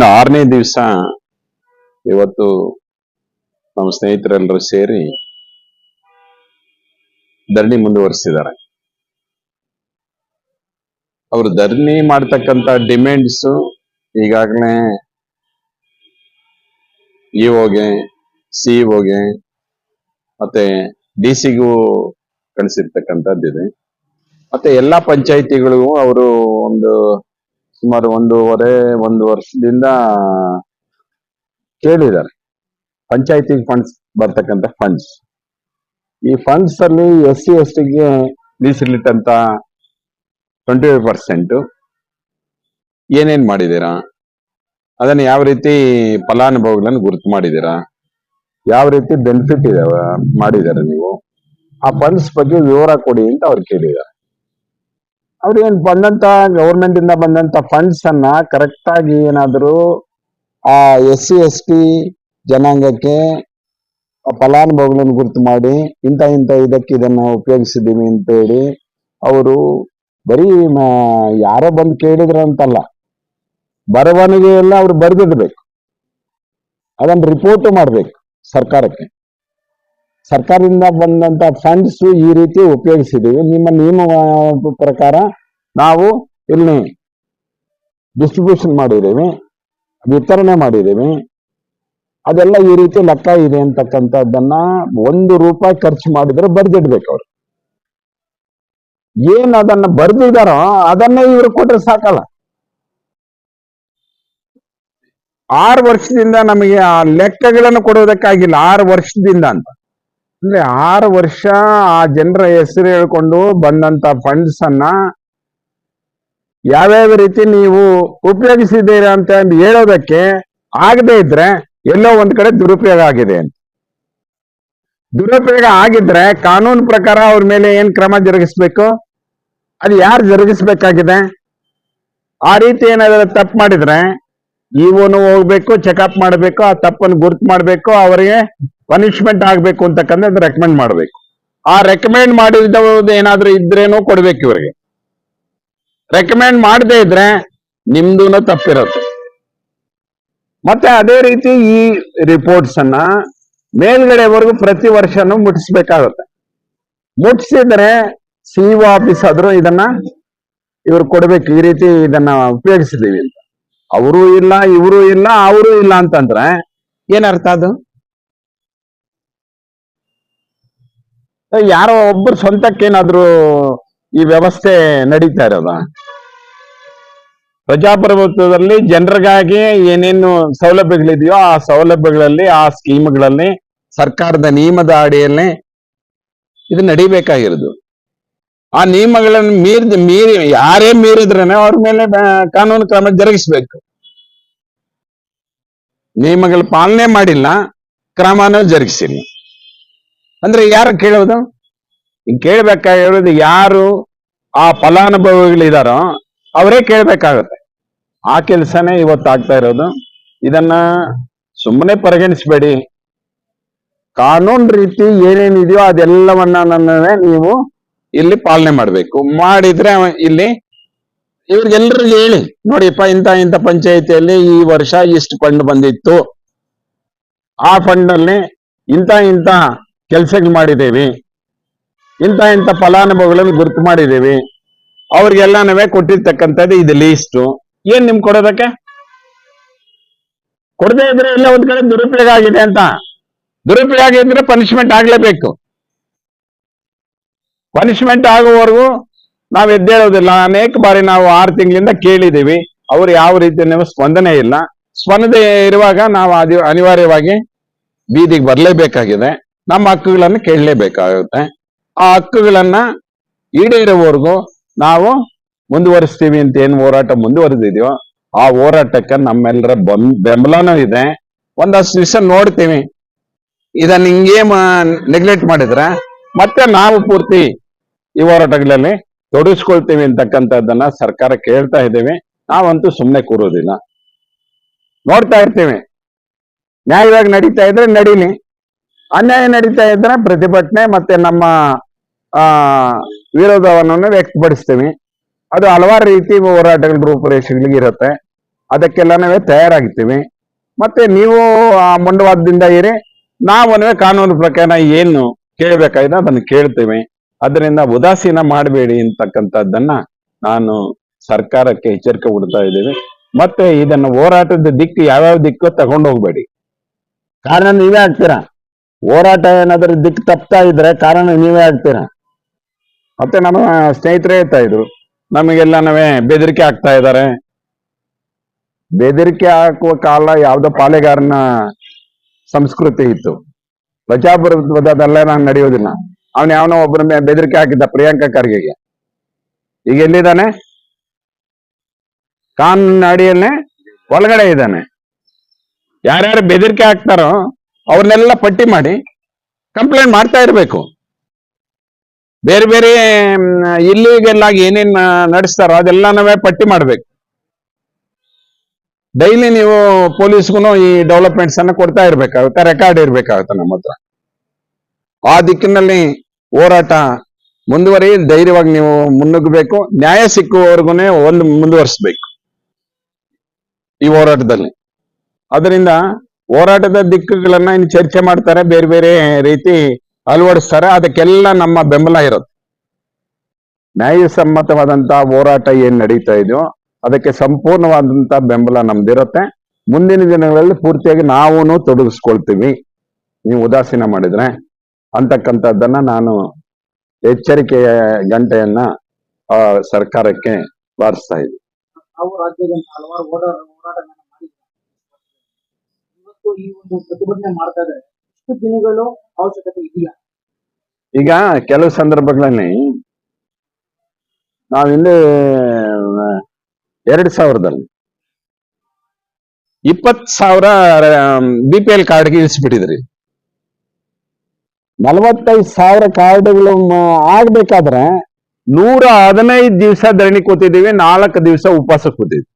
ಇನ್ನು ಆರನೇ ದಿವಸ ಇವತ್ತು ನಮ್ಮ ಸ್ನೇಹಿತರೆಲ್ಲರೂ ಸೇರಿ ಧರಣಿ ಮುಂದುವರಿಸಿದ್ದಾರೆ. ಅವರು ಧರಣಿ ಮಾಡ್ತಕ್ಕಂತ ಡಿಮ್ಯಾಂಡ್ಸ್ ಈಗಾಗಲೇ ಇಒಗೆ ಸಿಇಒಗೆ ಮತ್ತೆ ಡಿ ಸಿಗೂ ಕಳಿಸಿರ್ತಕ್ಕಂಥದ್ದಿದೆ. ಮತ್ತೆ ಎಲ್ಲಾ ಪಂಚಾಯಿತಿಗಳಿಗೂ ಅವರು ಒಂದು ಸುಮಾರು ಒಂದೂವರೆ, ಒಂದು ವರ್ಷದಿಂದ ಕೇಳಿದ್ದಾರೆ. ಪಂಚಾಯತಿ ಫಂಡ್ಸ್ ಬರ್ತಕ್ಕಂಥ ಫಂಡ್ಸ್ ಈ ಫಂಡ್ಸ್ ಅಲ್ಲಿ ಎಸ್ ಸಿ, ಎಸ್ ಟಿಗೆ ಮೀಸಲಿಟ್ಟಂತ ಟ್ವೆಂಟಿ ಫೈವ್ ಪರ್ಸೆಂಟ್ ಏನೇನ್ ಮಾಡಿದ್ದೀರಾ? ಅದನ್ನ ಯಾವ ರೀತಿ ಫಲಾನುಭವಿಗಳನ್ನು ಗುರುತು ಮಾಡಿದ್ದೀರಾ? ಯಾವ ರೀತಿ ಬೆನಿಫಿಟ್ ಇದಾವ ಮಾಡಿದ್ದಾರೆ ನೀವು? ಆ ಫಂಡ್ಸ್ ಬಗ್ಗೆ ವಿವರ ಕೊಡಿ ಅಂತ ಅವ್ರು ಕೇಳಿದ್ದಾರೆ. ಅವ್ರೇನ್ ಬಂದಂತ ಗವರ್ಮೆಂಟ್ ಇಂದ ಬಂದಂತ ಫಂಡ್ಸ್ ಅನ್ನ ಕರೆಕ್ಟ್ ಆಗಿ ಏನಾದ್ರು ಆ ಎಸ್ ಸಿ ಎಸ್ ಟಿ ಜನಾಂಗಕ್ಕೆ ಫಲಾನುಭವಿಗಳನ್ನು ಗುರುತು ಮಾಡಿ ಇಂಥ ಇಂಥ ಇದಕ್ಕೆ ಇದನ್ನ ಉಪಯೋಗಿಸಿದೀವಿ ಅಂತ ಹೇಳಿ ಅವರು ಬರೀ ಯಾರೋ ಬಂದು ಕೇಳಿದ್ರು ಅಂತಲ್ಲ. ಬರವಣಿಗೆ ಎಲ್ಲ ಅವ್ರು ಬರೆದಿಡ್ಬೇಕು ಅದನ್ನು ರಿಪೋರ್ಟ್ ಮಾಡ್ಬೇಕು ಸರ್ಕಾರಕ್ಕೆ. ಸರ್ಕಾರದಿಂದ ಬಂದಂತ ಫಂಡ್ಸ್ ಈ ರೀತಿ ಉಪಯೋಗಿಸಿದೀವಿ. ನಿಮ್ಮ ನಿಯಮ ಪ್ರಕಾರ ನಾವು ಇಲ್ಲಿ ಡಿಸ್ಟ್ರಿಬ್ಯೂಷನ್ ಮಾಡಿದ್ದೀವಿ, ವಿತರಣೆ ಮಾಡಿದ್ದೀವಿ. ಅದೆಲ್ಲ ಈ ರೀತಿ ಲೆಕ್ಕ ಇದೆ ಅಂತಕ್ಕಂಥದ್ದನ್ನ ಒಂದು ರೂಪಾಯಿ ಖರ್ಚು ಮಾಡಿದ್ರೆ ಬರ್ದಿಡ್ಬೇಕು ಅವ್ರು ಏನ್ ಅದನ್ನ ಬರ್ದಿದಾರೋ ಅದನ್ನ ಇವ್ರು ಕೊಟ್ರೆ ಸಾಕಲ್ಲ. ಆರು ವರ್ಷದಿಂದ ನಮಗೆ ಆ ಲೆಕ್ಕಗಳನ್ನು ಕೊಡೋದಕ್ಕಾಗಿಲ್ಲ, ಆರು ವರ್ಷದಿಂದ ಅಂತ. ಅಂದ್ರೆ ಆರು ವರ್ಷ ಆ ಜನರ ಹೆಸರು ಹೇಳ್ಕೊಂಡು ಬಂದಂತ ಫಂಡ್ಸ್ ಅನ್ನ ಯಾವ್ಯಾವ ರೀತಿ ನೀವು ಉಪಯೋಗಿಸಿದ್ದೀರಾ ಅಂತ ಹೇಳೋದಕ್ಕೆ ಆಗದೆ ಇದ್ರೆ ಎಲ್ಲೋ ಒಂದ್ ಕಡೆ ದುರುಪಯೋಗ ಆಗಿದೆ ಅಂತ. ದುರುಪಯೋಗ ಆಗಿದ್ರೆ ಕಾನೂನು ಪ್ರಕಾರ ಅವ್ರ ಮೇಲೆ ಏನ್ ಕ್ರಮ ಜರುಗಿಸ್ಬೇಕು? ಅದು ಯಾರು ಜರುಗಿಸ್ಬೇಕಾಗಿದೆ? ಆ ರೀತಿ ಏನಾದ್ರು ತಪ್ಪು ಮಾಡಿದ್ರೆ ಇವನು ಹೋಗ್ಬೇಕು ಚೆಕಪ್ ಮಾಡಬೇಕು, ಆ ತಪ್ಪನ್ನು ಗುರ್ತು ಮಾಡಬೇಕು, ಅವರಿಗೆ ಪನಿಷ್ಮೆಂಟ್ ಆಗ್ಬೇಕು ಅಂತಕ್ಕಂಥದ್ದು ರೆಕಮೆಂಡ್ ಮಾಡಬೇಕು. ಆ ರೆಕಮೆಂಡ್ ಮಾಡಿದವ್ರದ್ದು ಏನಾದ್ರೂ ಇದ್ರೇನು ಕೊಡ್ಬೇಕು ಇವರಿಗೆ. ರೆಕಮೆಂಡ್ ಮಾಡದೇ ಇದ್ರೆ ನಿಮ್ದೂನು ತಪ್ಪಿರುತ್ತೆ. ಮತ್ತೆ ಅದೇ ರೀತಿ ಈ ರಿಪೋರ್ಟ್ಸ್ ಅನ್ನ ಮೇಲ್ಗಡೆವರೆಗೂ ಪ್ರತಿ ವರ್ಷನೂ ಮುಟ್ಟಿಸ್ಬೇಕಾಗತ್ತೆ. ಮುಟ್ಸಿದ್ರೆ ಸಿಇಒ ಆಫೀಸ್ ಆದ್ರೂ ಇದನ್ನ ಇವ್ರು ಕೊಡ್ಬೇಕು. ಈ ರೀತಿ ಇದನ್ನ ಉಪಯೋಗಿಸಿದೀವಿ ಅಂತ. ಅವರು ಇಲ್ಲ, ಇವರು ಇಲ್ಲ, ಅವರು ಇಲ್ಲ ಅಂತಂದ್ರೆ ಏನರ್ಥ ಅದು? ಯಾರೋ ಒಬ್ಬರು ಸ್ವಂತಕ್ಕೇನಾದ್ರೂ ಈ ವ್ಯವಸ್ಥೆ ನಡೀತಾ ಇರೋದ? ಪ್ರಜಾಪ್ರಭುತ್ವದಲ್ಲಿ ಜನರಿಗಾಗಿ ಏನೇನು ಸೌಲಭ್ಯಗಳಿದೆಯೋ ಆ ಸೌಲಭ್ಯಗಳಲ್ಲಿ, ಆ ಸ್ಕೀಮ್ಗಳಲ್ಲಿ ಸರ್ಕಾರದ ನಿಯಮದ ಅಡಿಯಲ್ಲಿ ಇದು ನಡಿಬೇಕಾಗಿರೋದು. ಆ ನಿಯಮಗಳನ್ನು ಮೀರಿದ, ಮೀರಿ, ಯಾರೇ ಮೀರಿದ್ರೇನೆ ಅವ್ರ ಮೇಲೆ ಕಾನೂನು ಕ್ರಮ ಜರುಗಿಸ್ಬೇಕು. ನಿಯಮಗಳ ಪಾಲನೆ ಮಾಡಿಲ್ಲ, ಕ್ರಮನೂ ಜರುಗಿಸಿಲ್ಲ. ಅಂದ್ರೆ ಯಾರು ಕೇಳೋದು ಕೇಳ್ಬೇಕಾಗಿರೋದು ಯಾರು ಆ ಫಲಾನುಭವಿಗಳಿದಾರೋ ಅವರೇ ಕೇಳ್ಬೇಕಾಗತ್ತೆ. ಆ ಕೆಲಸನೇ ಇವತ್ತು ಆಗ್ತಾ ಇರೋದು. ಇದನ್ನ ಸುಮ್ಮನೆ ಪರಿಗಣಿಸ್ಬೇಡಿ. ಕಾನೂನು ರೀತಿ ಏನೇನಿದೆಯೋ ಅದೆಲ್ಲವನ್ನ ನನ್ನ ನೀವು ಇಲ್ಲಿ ಪಾಲನೆ ಮಾಡಬೇಕು. ಮಾಡಿದ್ರೆ ಇಲ್ಲಿ ಇವ್ರಿಗೆಲ್ರಿಗೂ ಹೇಳಿ, ನೋಡಿಪ್ಪ ಇಂಥ ಇಂತ ಪಂಚಾಯಿತಿಯಲ್ಲಿ ಈ ವರ್ಷ ಇಷ್ಟು ಫಂಡ್ ಬಂದಿತ್ತು. ಆ ಫಂಡ್ ಇಂಥ ಇಂಥ ಕೆಲಸಗಳು ಮಾಡಿದ್ದೀವಿ. ಇಂಥ ಇಂತ ಫಲಾನುಭವಿಗಳನ್ನು ಗುರುತು ಮಾಡಿದ್ದೇವೆ. ಅವ್ರಿಗೆಲ್ಲಾನವೇ ಕೊಟ್ಟಿರ್ತಕ್ಕಂಥದ್ದು ಇದು ಲೀಸ್ಟು ಏನ್ ನಿಮ್ ಕೊಡೋದಕ್ಕೆ? ಕೊಡದೇ ಇದ್ರೆ ಇಲ್ಲ ಒಂದ್ ಕಡೆ ದುರುಪಯೋಗ ಆಗಿದೆ ಅಂತ. ದುರುಪಯೋಗ ಆಗಿದ್ರೆ ಪನಿಷ್ಮೆಂಟ್ ಆಗ್ಲೇಬೇಕು. ಪನಿಷ್ಮೆಂಟ್ ಆಗುವವರೆಗೂ ನಾವು ಎದ್ದೇಳೋದಿಲ್ಲ. ಅನೇಕ ಬಾರಿ ನಾವು ಆರು ತಿಂಗಳಿಂದ ಕೇಳಿದ್ದೀವಿ ಅವ್ರು ಯಾವ ರೀತಿ ಸ್ಪಂದನೆ ಇಲ್ಲ. ಸ್ಪಂದನೆ ಇರುವಾಗ ನಾವು ಅದಿ ಅನಿವಾರ್ಯವಾಗಿ ಬೀದಿಗೆ ಬರಲೇಬೇಕಾಗಿದೆ. ನಮ್ಮ ಹಕ್ಕುಗಳನ್ನು ಕೇಳಲೇಬೇಕಾಗುತ್ತೆ. ಆ ಹಕ್ಕುಗಳನ್ನ ಈಡೇರುವವರೆಗೂ ನಾವು ಮುಂದುವರಿಸ್ತೀವಿ ಅಂತ ಏನು ಹೋರಾಟ ಮುಂದುವರೆದಿದೆಯೋ, ಆ ಹೋರಾಟಕ್ಕೆ ನಮ್ಮೆಲ್ಲರ ಬಂ- ಬೆಂಬಲನೂ ಇದೆ. ಒಂದಷ್ಟು ದಿವಸ ನೋಡ್ತೀವಿ. ಇದನ್ನ ಹಿಂಗೇ ನೆಗ್ಲೆಕ್ಟ್ ಮಾಡಿದ್ರೆ ಮತ್ತೆ ನಾವು ಪೂರ್ತಿ ಈ ಹೋರಾಟಗಳಲ್ಲಿ ತೊಡಗಿಸ್ಕೊಳ್ತೀವಿ ಅಂತಕ್ಕಂಥದ್ದನ್ನ ಸರ್ಕಾರ ಕೇಳ್ತಾ ಇದ್ದೇವೆ. ನಾವಂತೂ ಸುಮ್ಮನೆ ಕೂರೋದಿಲ್ಲ. ನೋಡ್ತಾ ಇರ್ತೀವಿ. ನ್ಯಾಯವಾಗಿ ನಡೀತಾ ಇದ್ರೆ ನಡೀಲಿ. ಅನ್ಯಾಯ ನಡೀತಾ ಇದ್ರೆ ಪ್ರತಿಭಟನೆ ಮತ್ತೆ ನಮ್ಮ, ಆ, ವಿರೋಧವನ್ನು ವ್ಯಕ್ತಪಡಿಸ್ತೀವಿ. ಅದು ಹಲವಾರು ರೀತಿ ಹೋರಾಟಗಳ ರೂಪುರೇಷೆಗಳಿಗೆ ಇರುತ್ತೆ. ನಾವೇ ತಯಾರಾಗ್ತೀವಿ. ಮತ್ತೆ ನೀವು ಆ ಮಂಡವಾದದಿಂದ ಇರಿ. ನಾವು ಕಾನೂನು ಪ್ರಕಾರ ಏನು ಕೇಳಬೇಕಾಗಿದೆ ಅದನ್ನು ಕೇಳ್ತೀವಿ. ಅದರಿಂದ ಉದಾಸೀನ ಮಾಡಬೇಡಿ ಅಂತಕ್ಕಂಥದ್ದನ್ನ ನಾನು ಸರ್ಕಾರಕ್ಕೆ ಎಚ್ಚರಿಕೆ ಕೊಡ್ತಾ ಇದ್ದೀವಿ. ಮತ್ತೆ ಇದನ್ನ ಹೋರಾಟದ ದಿಕ್ಕು ಯಾವ್ಯಾವ ದಿಕ್ಕು ತಗೊಂಡು ಹೋಗ್ಬೇಡಿ. ಕಾರಣ ನೀವೇ ಆಗ್ತೀರಾ? ಹೋರಾಟ ಏನಾದ್ರೂ ದಿಕ್ಕು ತಪ್ತಾ ಇದ್ರೆ ಕಾರಣ ನೀವೇ ಆಗ್ತೀರಾ? ಮತ್ತೆ ನಮ್ಮ ಸ್ನೇಹಿತರೇ ಹೇಳ್ತಾ ಇದ್ರು ನಮಗೆಲ್ಲ ನಾವೇ ಬೆದರಿಕೆ ಆಗ್ತಾ ಇದ್ದಾರೆ. ಬೆದರಿಕೆ ಹಾಕುವ ಕಾಲ ಯಾವ್ದೋ ಪಾಳೆಗಾರನ ಸಂಸ್ಕೃತಿ ಇತ್ತು. ಪ್ರಜಾಪ್ರಭುತ್ವದಲ್ಲ ನಾನು ನಡೆಯೋದಿಲ್ಲ. ಅವನು ಯಾವನೋ ಒಬ್ಬರ ಮೇಲೆ ಬೆದರಿಕೆ ಹಾಕಿದ್ದ ಪ್ರಿಯಾಂಕಾ ಖರ್ಗೆಗೆ. ಈಗ ಎಲ್ಲಿದ್ದಾನೆ? ಕಾನೂನಿನ ಅಡಿಯಲ್ಲೇ ಒಳಗಡೆ ಇದ್ದಾನೆ. ಯಾರ್ಯಾರು ಬೆದರಿಕೆ ಹಾಕ್ತಾರೋ ಅವ್ರನ್ನೆಲ್ಲ ಪಟ್ಟಿ ಮಾಡಿ ಕಂಪ್ಲೇಂಟ್ ಮಾಡ್ತಾ ಇರಬೇಕು. ಬೇರೆ ಬೇರೆ ಇಲ್ಲಿಗೆಲ್ಲ ಏನೇನ್ ನಡೆಸ್ತಾರೋ ಅದೆಲ್ಲನವೇ ಪಟ್ಟಿ ಮಾಡ್ಬೇಕು. ಡೈಲಿ ನೀವು ಪೊಲೀಸ್ಗೂ ಈ ಡೆವಲಪ್ಮೆಂಟ್ಸ್ ಅನ್ನ ಕೊಡ್ತಾ ಇರ್ಬೇಕಾಗುತ್ತೆ ರೆಕಾರ್ಡ್ ಇರ್ಬೇಕಾಗುತ್ತೆ ನಮ್ಮ ಹತ್ರ. ಆ ದಿಕ್ಕಿನಲ್ಲಿ ಹೋರಾಟ ಮುಂದುವರಿ ಧೈರ್ಯವಾಗಿ ನೀವು ಮುನ್ನುಗ್ಗಬೇಕು. ನ್ಯಾಯ ಸಿಕ್ಕುವವರೆಗೂ ಒಂದು ಮುಂದುವರಿಸಬೇಕು ಈ ಹೋರಾಟದಲ್ಲಿ. ಅದರಿಂದ ಹೋರಾಟದ ದಿಕ್ಕುಗಳನ್ನ ಇನ್ನು ಚರ್ಚೆ ಮಾಡ್ತಾರೆ. ಬೇರೆ ಬೇರೆ ರೀತಿ ಅಳವಡಿಸ್ತಾರೆ. ಅದಕ್ಕೆಲ್ಲ ನಮ್ಮ ಬೆಂಬಲ ಇರುತ್ತೆ. ನ್ಯಾಯಸಮ್ಮತವಾದಂತ ಹೋರಾಟ ಏನ್ ನಡೀತಾ ಇದೆಯೋ ಅದಕ್ಕೆ ಸಂಪೂರ್ಣವಾದಂತ ಬೆಂಬಲ ನಮ್ದಿರುತ್ತೆ. ಮುಂದಿನ ದಿನಗಳಲ್ಲಿ ಪೂರ್ತಿಯಾಗಿ ನಾವು ತೊಡಗಿಸ್ಕೊಳ್ತೀವಿ. ನೀವು ಉದಾಸೀನ ಮಾಡಿದ್ರೆ. ಅಂತಕ್ಕಂಥದ್ದನ್ನ ನಾನು ಎಚ್ಚರಿಕೆಯ ಗಂಟೆಯನ್ನ ಆ, ಸರ್ಕಾರಕ್ಕೆ ಬಾರಿಸ್ತಾ ಇದ್ದೀನಿ. ಇದೆಯಾ? ಈಗ ಕೆಲವು ಸಂದರ್ಭಗಳಲ್ಲಿ ನಾವಿಲ್ಲಿ ಎರಡ್ ಸಾವಿರದಲ್ಲಿ. ಇಪ್ಪತ್ ಸಾವಿರ ಬಿ ಪಿ ಎಲ್ ಕಾರ್ಡ್ಗೆ ಇಳಿಸ್ಬಿಟ್ಟಿದ್ರಿ. ನಲವತ್ತೈದು ಸಾವಿರ ಕಾರ್ಡ್ಗಳು ಆಗ್ಬೇಕಾದ್ರೆ ನೂರ ಹದಿನೈದು ದಿವಸ ಧರಣಿ ಕೂತಿದ್ದೀವಿ ನಾಲ್ಕು ದಿವಸ ಉಪವಾಸ ಕೂತಿದ್ವಿ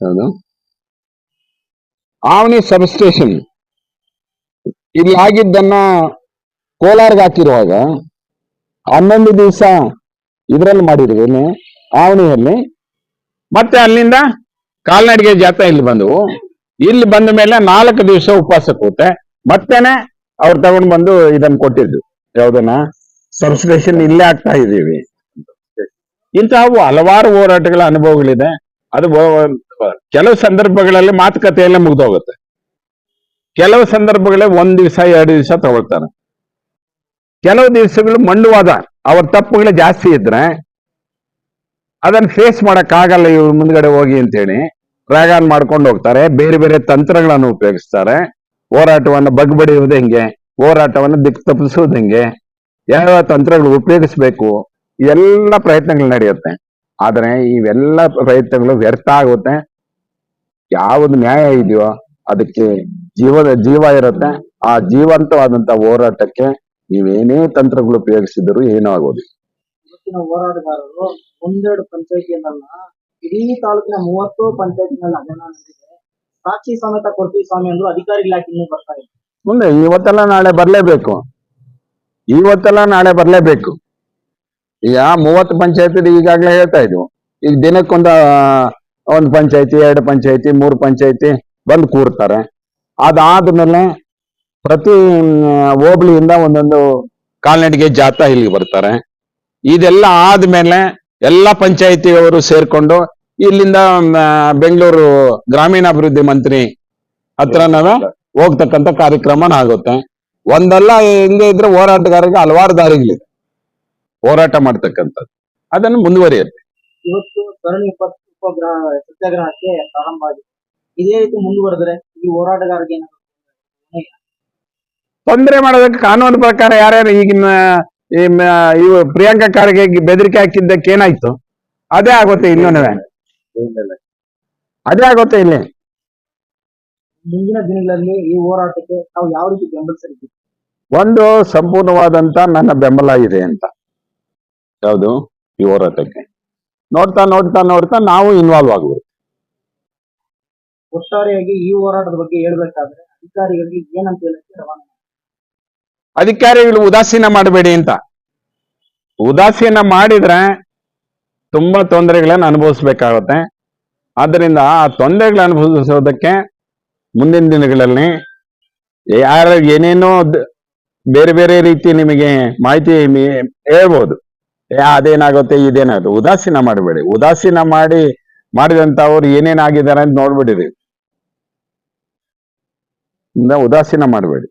ಹೌದು. Avani substation. ಇಲ್ಲಿ ಆಗಿದ್ದನ್ನ ಕೋಲಾರ್ಗೆ ಹಾಕಿರುವಾಗ ಹನ್ನೊಂದು ದಿವಸ ಇದ್ರಲ್ಲಿ ಮಾಡಿದ್ವಿ ಆವಣಿಯಲ್ಲಿ. ಮತ್ತೆ ಅಲ್ಲಿಂದ ಕಾಲ್ನಡಿಗೆ ಜಾತ್ರೆ ಇಲ್ಲಿ ಬಂದವು. ಇಲ್ಲಿ ಬಂದ ಮೇಲೆ ನಾಲ್ಕು ದಿವಸ ಉಪವಾಸ ಕೂತೆ. ಮತ್ತೇನೆ ಅವ್ರು ತಗೊಂಡ್ ಬಂದು ಇದನ್ನ ಕೊಟ್ಟಿದ್ರು ಯಾವ್ದನ್ನ ಸಬ್ಸ್ಕ್ರಿಪ್ಷನ್ ಇಲ್ಲೇ ಆಗ್ತಾ ಇದೀವಿ. ಇಂತಹ ಹಲವಾರು ಹೋರಾಟಗಳ ಅನುಭವಗಳಿದೆ. ಅದು ಕೆಲವು ಸಂದರ್ಭಗಳಲ್ಲಿ ಮಾತುಕತೆಯಲ್ಲೇ ಮುಗ್ದೋಗುತ್ತೆ. ಕೆಲವು ಸಂದರ್ಭಗಳೇ ಒಂದ್ ದಿವಸ, ಎರಡು ದಿವಸ ತಗೊಳ್ತಾರೆ. ಕೆಲವು ದಿವಸಗಳು ಮಂಡುವಾದ, ಅವ್ರ ತಪ್ಪುಗಳು ಜಾಸ್ತಿ ಇದ್ರೆ ಅದನ್ನ ಫೇಸ್ ಮಾಡಕ್ ಆಗಲ್ಲ ಇವ್ರ ಮುಂದ್ಗಡೆ ಹೋಗಿ ಅಂತೇಳಿ. ಡ್ರ್ಯಾಗನ್ ಮಾಡ್ಕೊಂಡು ಹೋಗ್ತಾರೆ. ಬೇರೆ ಬೇರೆ ತಂತ್ರಗಳನ್ನು ಉಪಯೋಗಿಸ್ತಾರೆ. ಹೋರಾಟವನ್ನು ಬಗ್ಬಡಿಯುವುದು ಹೆಂಗೆ? ಹೋರಾಟವನ್ನು ದಿಕ್ ತಪ್ಪಿಸುವುದು ಹೆಂಗೆ? ಯಾವ ತಂತ್ರಗಳು ಉಪಯೋಗಿಸ್ಬೇಕು? ಎಲ್ಲ ಪ್ರಯತ್ನಗಳು ನಡೆಯುತ್ತೆ. ಆದರೆ ಇವೆಲ್ಲ ಪ್ರಯತ್ನಗಳು ವ್ಯರ್ಥ ಆಗುತ್ತೆ. ಯಾವುದು ನ್ಯಾಯ ಇದೆಯೋ ಅದಕ್ಕೆ ಜೀವದ ಜೀವ ಇರುತ್ತೆ. ಆ ಜೀವಂತವಾದಂತ ಹೋರಾಟಕ್ಕೆ ನೀವೇನೇ ತಂತ್ರಗಳು ಉಪಯೋಗಿಸಿದ್ರು ಏನೂ ಆಗೋದು ಹೋರಾಟಗಾರರು ಒಂದೆರಡು ಪಂಚಾಯತಿಯಲ್ಲ ಇಡೀ ತಾಲೂಕಿನ ಮೂವತ್ತು ಪಂಚಾಯತಿನಲ್ಲಿ ನಡೆದಿದೆ ಸಾಕ್ಷಿ ಸಮೇತ ಕೊಡ್ತೀವಿ ಸ್ವಾಮಿ ಅಂದ್ರು ಅಧಿಕಾರಿಗಳ ಇನ್ನೂ ಬರ್ತಾ ಇಲ್ಲ. ಮುಂದೆ ಇವತ್ತೆಲ್ಲ ನಾಳೆ ಬರ್ಲೇಬೇಕು. ಇವತ್ತೆಲ್ಲ ನಾಳೆ ಬರ್ಲೇಬೇಕು. ಈಗ ಮೂವತ್ತು ಪಂಚಾಯತಿ ಈಗಾಗಲೇ ಹೇಳ್ತಾ ಇದ್ವು. ಈಗ ದಿನಕ್ಕೊಂದು ಒಂದು ಪಂಚಾಯತಿ, ಎರಡು ಪಂಚಾಯತಿ, ಮೂರು ಪಂಚಾಯತಿ ಬಂದು ಕೂರ್ತಾರೆ. ಅದಾದ್ಮೇಲೆ ಪ್ರತಿ ಹೋಬಳಿಯಿಂದ ಒಂದೊಂದು ಕಾಲ್ನಡಿಗೆ ಜಾಥಾ ಇಲ್ಲಿಗೆ ಬರ್ತಾರೆ. ಇದೆಲ್ಲ ಆದ್ಮೇಲೆ ಎಲ್ಲ ಪಂಚಾಯತಿಯವರು ಸೇರ್ಕೊಂಡು ಇಲ್ಲಿಂದ ಬೆಂಗಳೂರು ಗ್ರಾಮೀಣಾಭಿವೃದ್ಧಿ ಮಂತ್ರಿ ಹತ್ರ ನಾವೇ ಹೋಗ್ತಕ್ಕಂತ ಕಾರ್ಯಕ್ರಮನ ಆಗುತ್ತೆ. ಒಂದಲ್ಲ ಹೆಂಗೆ ಇದ್ರೆ ಹೋರಾಟಗಾರರಿಗೆ ಹಲವಾರು ದಾರಿಗಳಿದೆ. ಹೋರಾಟ ಮಾಡ್ತಕ್ಕಂಥದ್ದು. ಅದನ್ನು ಮುಂದುವರಿಯುತ್ತೆ. ಇವತ್ತು ಸರಣಿ ಉಪಗ್ರಹ ಸತ್ಯಾಗ್ರಹಕ್ಕೆ ಪ್ರಾರಂಭ ಆಗಿದೆ. ಇದೇ ರೀತಿ ಮುಂದುವರೆದ್ರೆ ಈ ಹೋರಾಟಗಾರರಿಗೆ ತೊಂದರೆ ಮಾಡೋದಕ್ಕೆ ಕಾನೂನು ಪ್ರಕಾರ ಯಾರ್ಯಾರು ಈಗಿನ ಇವು ಪ್ರಿಯಾಂಕಾ ಖರ್ಗೆ ಬೆದರಿಕೆ ಹಾಕಿದ್ದಕ್ಕೆ ಏನಾಯ್ತು? ಅದೇ ಆಗುತ್ತೆ ಇನ್ನೂ ಅದೇ ಆಗುತ್ತೆ ಇಲ್ಲಿ. ಮುಂದಿನ ದಿನಗಳಲ್ಲಿ ಈ ಹೋರಾಟಕ್ಕೆ ನಾವು ಯಾವ ರೀತಿ ಬೆಂಬಲಿಸಲಿದ್ದೀವಿ ಒಂದು ಸಂಪೂರ್ಣವಾದಂತ ನನ್ನ ಬೆಂಬಲ ಇದೆ ಅಂತ. ಯಾವುದು? ಈ ಹೋರಾಟಕ್ಕೆ. ನೋಡ್ತಾ ನೋಡ್ತಾ ನೋಡ್ತಾ ನಾವು ಇನ್ವಾಲ್ವ್ ಆಗ್ಬೇಕು ಒಟ್ಟಾರೆಯಾಗಿ ಈ ಹೋರಾಟದ ಬಗ್ಗೆ ಹೇಳ್ಬೇಕಾದ್ರೆ ಅಧಿಕಾರಿಗಳಿಗೆ ಏನಂತ ಹೇಳಕ್ಕೆ ರವಾನೆ. ಅಧಿಕಾರಿಗಳು ಉದಾಸೀನ ಮಾಡಬೇಡಿ ಅಂತ. ಉದಾಸೀನ ಮಾಡಿದ್ರೆ ತುಂಬಾ ತೊಂದರೆಗಳನ್ನು ಅನುಭವಿಸ್ಬೇಕಾಗುತ್ತೆ. ಆದ್ದರಿಂದ ಆ ತೊಂದರೆಗಳು ಅನುಭವಿಸೋದಕ್ಕೆ ಮುಂದಿನ ದಿನಗಳಲ್ಲಿ ಯಾರ ಏನೇನೋ ಬೇರೆ ಬೇರೆ ರೀತಿ ನಿಮಗೆ ಮಾಹಿತಿ ಹೇಳ್ಬೋದು. ಅದೇನಾಗುತ್ತೆ, ಇದೇನಾಗುತ್ತೆ, ಉದಾಸೀನ ಮಾಡಬೇಡಿ. ಉದಾಸೀನ ಮಾಡಿ ಮಾಡಿದಂತವ್ರು ಏನೇನಾಗಿದ್ದಾರೆ ಅಂತ ನೋಡ್ಬಿಡಿರಿ. ಉದಾಸೀನ ಮಾಡಬೇಡಿ.